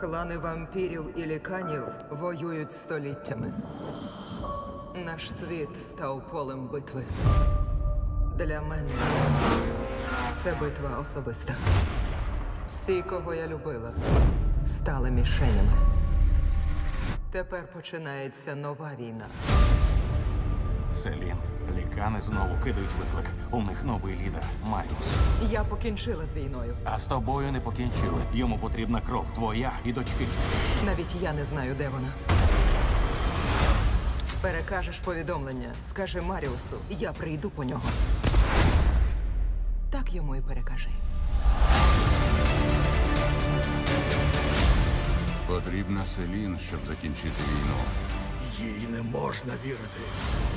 Клани вампірів і ліканів воюють століттями. Наш світ став полем битви. Для мене це битва особиста. Всі, кого я любила, стали мішенями. Тепер починається нова війна. Селін, лікани знову кидають виклик. У них новий лідер Маріус. Я покінчила з війною. А з тобою не покінчили. Йому потрібна кров твоя і дочки. Навіть я не знаю, де вона. Перекажеш повідомлення, скажи Маріусу, я прийду по нього. Так йому і перекажи. Потрібна Селін, щоб закінчити війну. Їй не можна вірити.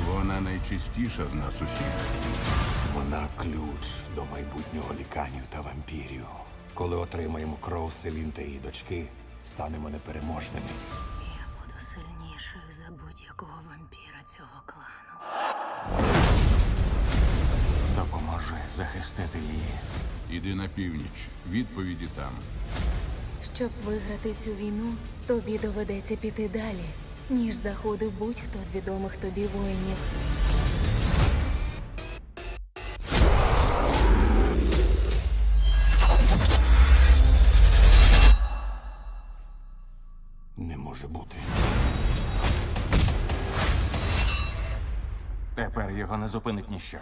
Вона найчистіша з нас усіх. Вона ключ до майбутнього ліканів та вампірів. Коли отримаємо кров Селін та її дочки, станемо непереможними. Я буду сильнішою за будь-якого вампіра цього клану. Допоможи захистити її. Іди на північ. Відповіді там. Щоб виграти цю війну, тобі доведеться піти далі, ніж заходив будь-хто з відомих тобі воїнів. Не може бути. Тепер його не зупинить ніщо.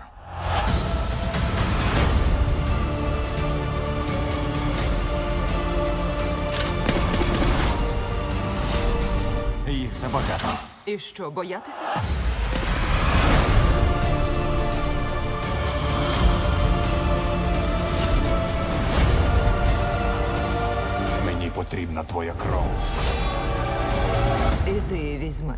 Їх забагато. І що, боятися? Мені потрібна твоя кров. Іди і візьми.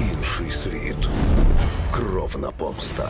Інший світ. Кровна помста.